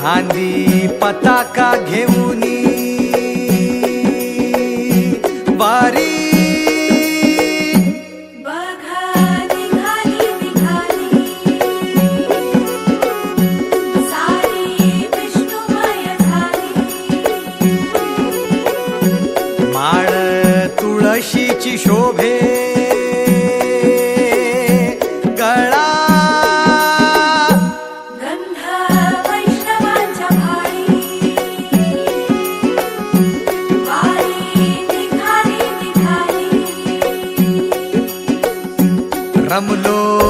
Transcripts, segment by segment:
खांदी पताका घेऊन वारी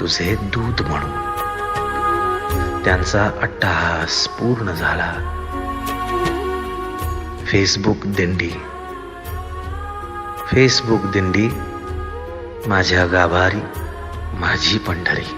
तुझे दूत म्हणून. त्यांचा अट्टहास पूर्ण झाला. फेसबुक दिंडी. फेसबुक दिंडी माझ्या गाभारी माझी पंढरी.